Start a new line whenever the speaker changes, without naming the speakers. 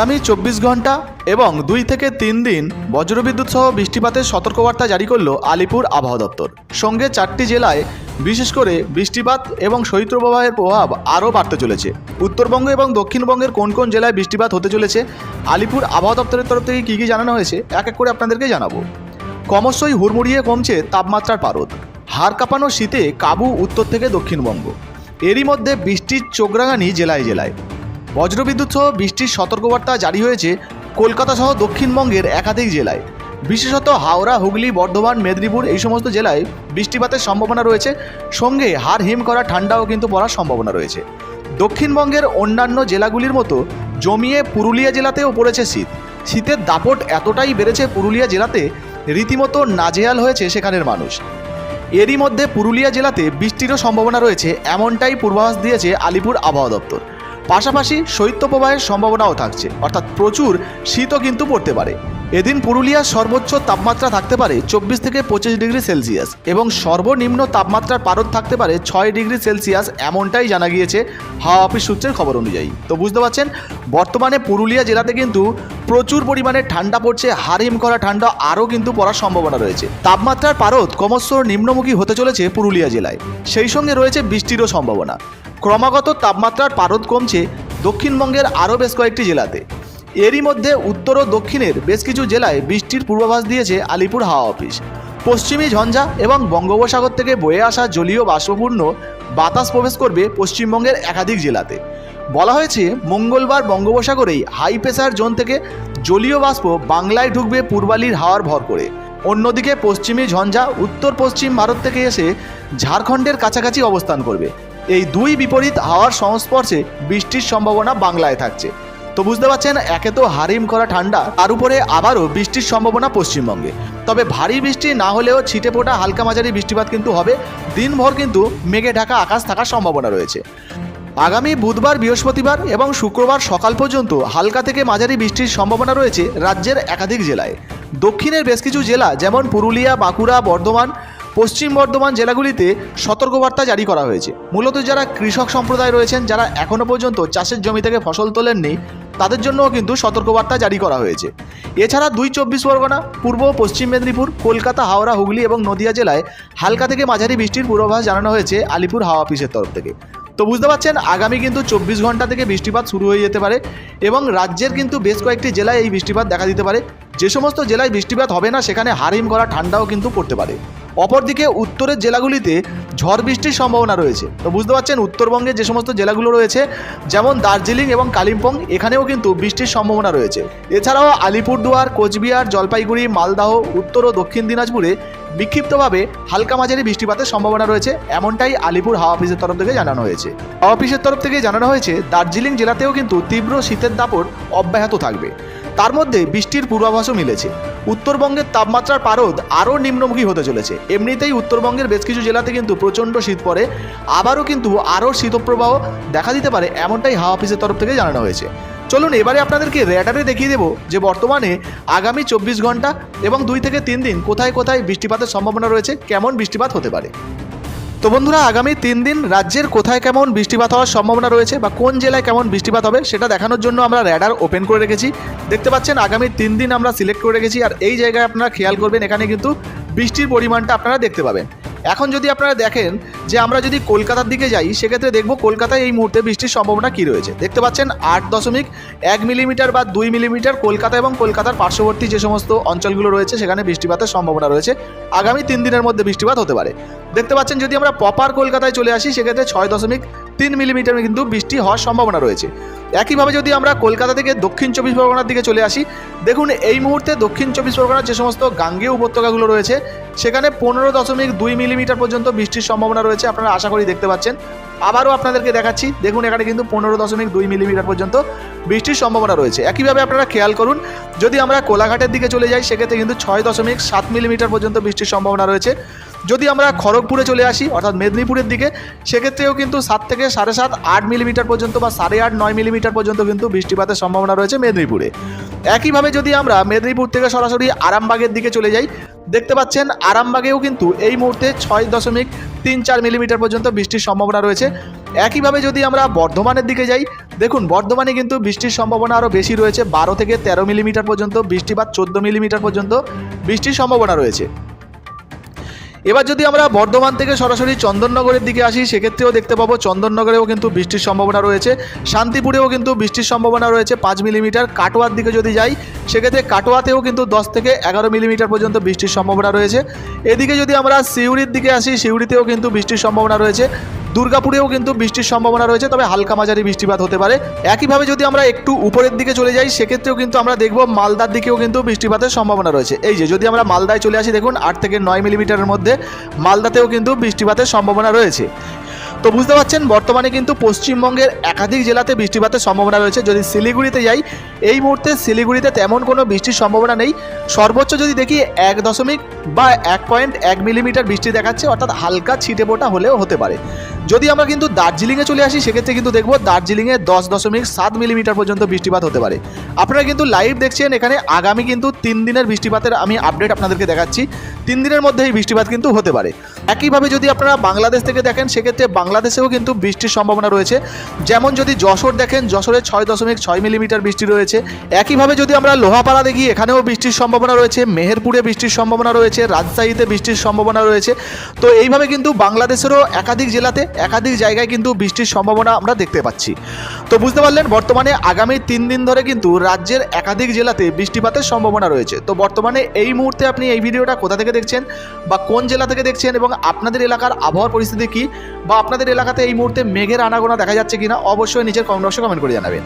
আগামী চব্বিশ ঘণ্টা এবং দুই থেকে তিন দিন বজ্রবিদ্যুৎ সহ বৃষ্টিপাতের সতর্কবার্তা জারি করল আলিপুর আবহাওয়া দপ্তর। সঙ্গে চারটি জেলায় বিশেষ করে বৃষ্টিপাত এবং শৈত্যপ্রবাহের প্রভাব আরও বাড়তে চলেছে। উত্তরবঙ্গ এবং দক্ষিণবঙ্গের কোন কোন জেলায় বৃষ্টিপাত হতে চলেছে, আলিপুর আবহাওয়া দপ্তরের তরফ থেকে কী কী জানানো হয়েছে, এক এক করে আপনাদেরকে জানাব। ক্রমশই হুড়মুড়িয়ে কমছে তাপমাত্রার পারদ। হাড় কাঁপানো শীতে কাবু, উত্তর থেকে দক্ষিণবঙ্গ। এরই মধ্যে বৃষ্টির চোখরাঙানি জেলায় জেলায়। বজ্রবিদ্যুৎ সহ বৃষ্টির সতর্কবার্তা জারি হয়েছে কলকাতা সহ দক্ষিণবঙ্গের একাধিক জেলায়। বিশেষত হাওড়া, হুগলি, বর্ধমান, মেদিনীপুর এই সমস্ত জেলায় বৃষ্টিপাতের সম্ভাবনা রয়েছে। সঙ্গে হাড় হিম করা ঠান্ডাও কিন্তু পড়ার সম্ভাবনা রয়েছে। দক্ষিণবঙ্গের অন্যান্য জেলাগুলির মতো জমিয়ে পুরুলিয়া জেলাতেও পড়েছে শীত। শীতের দাপট এতটাই বেড়েছে পুরুলিয়া জেলাতে, রীতিমতো নাজেহাল হয়েছে সেখানের মানুষ। এরই মধ্যে পুরুলিয়া জেলাতে বৃষ্টিরও সম্ভাবনা রয়েছে, এমনটাই পূর্বাভাস দিয়েছে আলিপুর আবহাওয়া দপ্তর। পাশাপাশি শৈত্যপ্রবাহের সম্ভাবনাও থাকছে। অর্থাৎ প্রচুর শীতও কিন্তু পড়তে পারে। এদিন পুরুলিয়ার সর্বোচ্চ তাপমাত্রা থাকতে পারে চব্বিশ থেকে পঁচিশ ডিগ্রি সেলসিয়াস এবং সর্বনিম্ন তাপমাত্রার পারদ থাকতে পারে ছয় ডিগ্রি সেলসিয়াস এমনটাই জানা গিয়েছে হাওয়া অফিস সূত্রের খবর অনুযায়ী। তো বুঝতে পারছেন, বর্তমানে পুরুলিয়া জেলাতে কিন্তু প্রচুর পরিমাণে ঠান্ডা পড়ছে হারিম করা ঠান্ডা আরও কিন্তু পড়ার সম্ভাবনা রয়েছে। তাপমাত্রার পারদ ক্রমশ নিম্নমুখী হতে চলেছে পুরুলিয়া জেলায়। সেই সঙ্গে রয়েছে বৃষ্টিরও সম্ভাবনা। ক্রমাগত তাপমাত্রার পারদ কমছে দক্ষিণবঙ্গের আরও বেশ কয়েকটি জেলাতে। এরই মধ্যে উত্তর ও দক্ষিণের বেশ কিছু জেলায় বৃষ্টির পূর্বাভাস দিয়েছে আলিপুর হাওয়া অফিস। পশ্চিমী ঝঞ্ঝা এবং বঙ্গোপসাগর থেকে বয়ে আসা জলীয় বাষ্পপূর্ণ বাতাস প্রবেশ করবে পশ্চিমবঙ্গের একাধিক জেলাতে। বলা হয়েছে, মঙ্গলবার বঙ্গোপসাগরেই হাই প্রেসার জোন থেকে জলীয় বাষ্প বাংলায় ঢুকবে পূর্বালির হাওয়ার ভর করে। অন্যদিকে পশ্চিমী ঝঞ্ঝা উত্তর পশ্চিম ভারত থেকে এসে ঝাড়খণ্ডের কাছাকাছি অবস্থান করবে। এই দুই বিপরীত হাওয়ার সংস্পর্শে বৃষ্টির সম্ভাবনা বাংলায় থাকছে। তো বুঝতে পারছেন, একে তো হারিম করা ঠান্ডা, তার উপরে আবারও বৃষ্টির সম্ভাবনা পশ্চিমবঙ্গে। তবে ভারী বৃষ্টি না হলেও ছিটে ফোটা হালকা মাঝারি বৃষ্টিপাত কিন্তু হবে। দিনভর কিন্তু মেঘে ঢাকা আকাশ থাকার সম্ভাবনা রয়েছে। আগামী বুধবার, বৃহস্পতিবার এবং শুক্রবার সকাল পর্যন্ত হালকা থেকে মাঝারি বৃষ্টির সম্ভাবনা রয়েছে রাজ্যের একাধিক জেলায়। দক্ষিণের বেশ কিছু জেলা, যেমন পুরুলিয়া, বাঁকুড়া, বর্ধমান পশ্চিম বর্ধমান জেলাগুলিতে সতর্কবার্তা জারি করা হয়েছে। মূলত যারা কৃষক সম্প্রদায় রয়েছেন, যারা এখনও পর্যন্ত চাষের জমি থেকে ফসল তোলেননি, তাদের জন্যও কিন্তু সতর্কবার্তা জারি করা হয়েছে। এছাড়া দুই চব্বিশ পরগনা, পূর্ব পশ্চিম মেদিনীপুর, কলকাতা, হাওড়া, হুগলি এবং নদিয়া জেলায় হালকা থেকে মাঝারি বৃষ্টির পূর্বাভাস জানানো হয়েছে আলিপুর হাওয়া অফিসের তরফ থেকে। তো বুঝতে পারছেন, আগামী কিন্তু চব্বিশ ঘণ্টা থেকে বৃষ্টিপাত শুরু হয়ে যেতে পারে এবং রাজ্যের কিন্তু বেশ কয়েকটি জেলায় এই বৃষ্টিপাত দেখা দিতে পারে। যে সমস্ত জেলায় বৃষ্টিপাত হবে না, সেখানে হারিম করা ঠান্ডাও কিন্তু পড়তে পারে। অপরদিকে উত্তরের জেলাগুলিতে ঝড় বৃষ্টির সম্ভাবনা রয়েছে। তো বুঝতে পারছেন, উত্তরবঙ্গে যে সমস্ত জেলাগুলো রয়েছে, যেমন দার্জিলিং এবং কালিম্পং, এখানেও কিন্তু বৃষ্টির সম্ভাবনা রয়েছে। এছাড়াও আলিপুরদুয়ার, কোচবিহার, জলপাইগুড়ি, মালদাহ, উত্তর ও দক্ষিণ দিনাজপুরে বিক্ষিপ্তভাবে হালকা মাঝারি বৃষ্টিপাতের সম্ভাবনা রয়েছে, এমনটাই আলিপুর হাওয়া অফিসের তরফ থেকে জানানো হয়েছে। হাওয়া অফিসের তরফ থেকে জানানো হয়েছে, দার্জিলিং জেলাতেও কিন্তু তীব্র শীতের দাপট অব্যাহত থাকবে। তার মধ্যে বৃষ্টির পূর্বাভাসও মিলেছে। উত্তরবঙ্গের তাপমাত্রার পারদ আরও নিম্নমুখী হতে চলেছে। এমনিতেই উত্তরবঙ্গের বেশ কিছু জেলাতে কিন্তু প্রচণ্ড শীত পড়ে। আবারও কিন্তু আরও শীতপ্রবাহ দেখা দিতে পারে এমনটাই হাওয়া অফিসের তরফ থেকে জানানো হয়েছে। চলুন এবারে আপনাদেরকে রেডারে দেখিয়ে দেবো যে বর্তমানে আগামী চব্বিশ ঘণ্টা এবং দুই থেকে তিন দিন কোথায় কোথায় বৃষ্টিপাতের সম্ভাবনা রয়েছে, কেমন বৃষ্টিপাত হতে পারে। তো বন্ধুরা, আগামী তিন দিন রাজ্যের কোথায় কেমন বৃষ্টিপাত হওয়ার সম্ভাবনা রয়েছে বা কোন জেলায় কেমন বৃষ্টিপাত হবে সেটা দেখানোর জন্য আমরা র্যাডার ওপেন করে রেখেছি। দেখতে পাচ্ছেন, আগামী তিন দিন আমরা সিলেক্ট করে রেখেছি আর এই জায়গায় আপনারা খেয়াল করবেন, এখানে কিন্তু বৃষ্টির পরিমাণটা আপনারা দেখতে পাবেন। এখন যদি আপনারা দেখেন যে আমরা যদি কলকাতার দিকে যাই, সেক্ষেত্রে দেখব কলকাতায় এই মুহূর্তে বৃষ্টির সম্ভাবনা কী রয়েছে। দেখতে পাচ্ছেন, আট দশমিক এক মিলিমিটার বা দুই মিলিমিটার কলকাতা এবং কলকাতার পার্শ্ববর্তী যে সমস্ত অঞ্চলগুলো রয়েছে, সেখানে বৃষ্টিপাতের সম্ভাবনা রয়েছে। আগামী তিন দিনের মধ্যে বৃষ্টিপাত হতে পারে। দেখতে পাচ্ছেন, যদি আমরা প্রপার কলকাতায় চলে আসি, সেক্ষেত্রে ছয় দশমিক তিন মিলিমিটার কিন্তু বৃষ্টি হওয়ার সম্ভাবনা রয়েছে। একইভাবে যদি আমরা কলকাতা থেকে দক্ষিণ চব্বিশ পরগনার দিকে চলে আসি, দেখুন এই মুহূর্তে দক্ষিণ চব্বিশ পরগনার যে সমস্ত গাঙ্গেয় উপত্যকাগুলো রয়েছে, সেখানে পনেরো দশমিক দুই মিলিমিটার পর্যন্ত বৃষ্টির সম্ভাবনা রয়েছে, আপনারা আশা করি দেখতে পাচ্ছেন। আবারও আপনাদেরকে দেখাচ্ছি, দেখুন এখানে কিন্তু পনেরো দশমিক দুই মিলিমিটার পর্যন্ত বৃষ্টির সম্ভাবনা রয়েছে। একইভাবে আপনারা খেয়াল করুন, যদি আমরা কোলাঘাটের দিকে চলে যাই, সেক্ষেত্রে কিন্তু ছয় দশমিক সাত মিলিমিটার পর্যন্ত বৃষ্টির সম্ভাবনা রয়েছে। যদি আমরা খড়গপুরে চলে আসি, অর্থাৎ মেদিনীপুরের দিকে, সেক্ষেত্রেও কিন্তু সাত থেকে সাড়ে সাত, আট মিলিমিটার পর্যন্ত বা সাড়ে আট, নয় মিলিমিটার পর্যন্ত কিন্তু বৃষ্টিপাতের সম্ভাবনা রয়েছে মেদিনীপুরে। একইভাবে যদি আমরা মেদিনীপুর থেকে সরাসরি আরামবাগের দিকে চলে যাই, দেখতে পাচ্ছেন আরামবাগেও কিন্তু এই মুহূর্তে ছয় দশমিক তিন চার মিলিমিটার পর্যন্ত বৃষ্টির সম্ভাবনা রয়েছে। একইভাবে যদি আমরা বর্ধমানের দিকে যাই, দেখুন বর্ধমানে কিন্তু বৃষ্টির সম্ভাবনা আরও বেশি রয়েছে, বারো থেকে তেরো মিলিমিটার পর্যন্ত বৃষ্টিপাত, চোদ্দ মিলিমিটার পর্যন্ত বৃষ্টির সম্ভাবনা রয়েছে। এবার যদি আমরা বর্ধমান থেকে সরাসরি চন্দননগরের দিকে আসি, সেক্ষেত্রেও দেখতে পাবো চন্দননগরেও কিন্তু বৃষ্টির সম্ভাবনা রয়েছে। শান্তিপুরেও কিন্তু বৃষ্টির সম্ভাবনা রয়েছে পাঁচ মিলিমিটার। কাটোয়ার দিকে যদি যাই সেক্ষেত্রে কাটোয়াতেও কিন্তু দশ থেকে এগারো মিলিমিটার পর্যন্ত বৃষ্টির সম্ভাবনা রয়েছে। এদিকে যদি আমরা সিউড়ির দিকে আসি, সিউড়িতেও কিন্তু বৃষ্টির সম্ভাবনা রয়েছে। দুর্গাপুরেও কিন্তু বৃষ্টির সম্ভাবনা রয়েছে, তবে হালকা মাঝারি বৃষ্টিপাত হতে পারে। একইভাবে যদি আমরা একটু উপরের দিকে চলে যাই, সেক্ষেত্রেও কিন্তু আমরা দেখব মালদার দিকেও কিন্তু বৃষ্টিপাতের সম্ভাবনা রয়েছে। এই যে, যদি আমরা মালদায় চলে আসি, দেখুন, আট থেকে নয় মিলিমিটারের মধ্যে মালদাতেও কিন্তু বৃষ্টিপাতের সম্ভাবনা রয়েছে। তো বুঝতে পারছেন, বর্তমানে কিন্তু পশ্চিমবঙ্গের একাধিক জেলাতে বৃষ্টিপাতের সম্ভাবনা রয়েছে। যদি শিলিগুড়িতে যাই, এই মুহূর্তে শিলিগুড়িতে তেমন কোনো বৃষ্টির সম্ভাবনা নেই। সর্বোচ্চ যদি দেখি এক দশমিক বা এক পয়েন্ট এক মিলিমিটার বৃষ্টি দেখাচ্ছে, অর্থাৎ হালকা ছিটে ফোটা হলেও হতে পারে। যদি আমরা কিন্তু দার্জিলিংয়ে চলে আসি, সেক্ষেত্রে কিন্তু দেখব দার্জিলিংয়ে দশ দশমিক সাত মিলিমিটার পর্যন্ত বৃষ্টিপাত হতে পারে। আপনারা কিন্তু লাইভ দেখছেন এখানে, আগামী কিন্তু তিন দিনের বৃষ্টিপাতের আমি আপডেট আপনাদেরকে দেখাচ্ছি। তিন দিনের মধ্যে এই বৃষ্টিপাত কিন্তু হতে পারে। একইভাবে যদি আপনারা বাংলাদেশ থেকে দেখেন, সেক্ষেত্রে বাংলাদেশেও কিন্তু বৃষ্টির সম্ভাবনা রয়েছে। যেমন যদি যশোর দেখেন, যশোরে ছয় দশমিক ছয় মিলিমিটার বৃষ্টি রয়েছে। একইভাবে যদি আমরা লোহাপাড়া দেখি, এখানেও বৃষ্টির সম্ভাবনা রয়েছে। মেহেরপুরে বৃষ্টির সম্ভাবনা রয়েছে। রাজশাহীতে বৃষ্টির সম্ভাবনা রয়েছে। তো এইভাবে কিন্তু বাংলাদেশেরও একাধিক জেলাতে একাধিক জায়গায় কিন্তু বৃষ্টির সম্ভাবনা আমরা দেখতে পাচ্ছি। তো বুঝতে পারলেন, বর্তমানে আগামী তিন দিন ধরে কিন্তু রাজ্যের একাধিক জেলাতে বৃষ্টিপাতের সম্ভাবনা রয়েছে। তো বর্তমানে এই মুহূর্তে আপনি এই ভিডিওটা কোথা থেকে দেখছেন বা কোন জেলা থেকে দেখছেন এবং আপনাদের এলাকার আবহাওয়ার পরিস্থিতি কী বা আপনাদের এলাকাতে এই মুহূর্তে মেঘের আনাগোনা দেখা যাচ্ছে কিনা অবশ্যই নিজের কমেন্ট বক্সে কমেন্ট করে জানাবেন।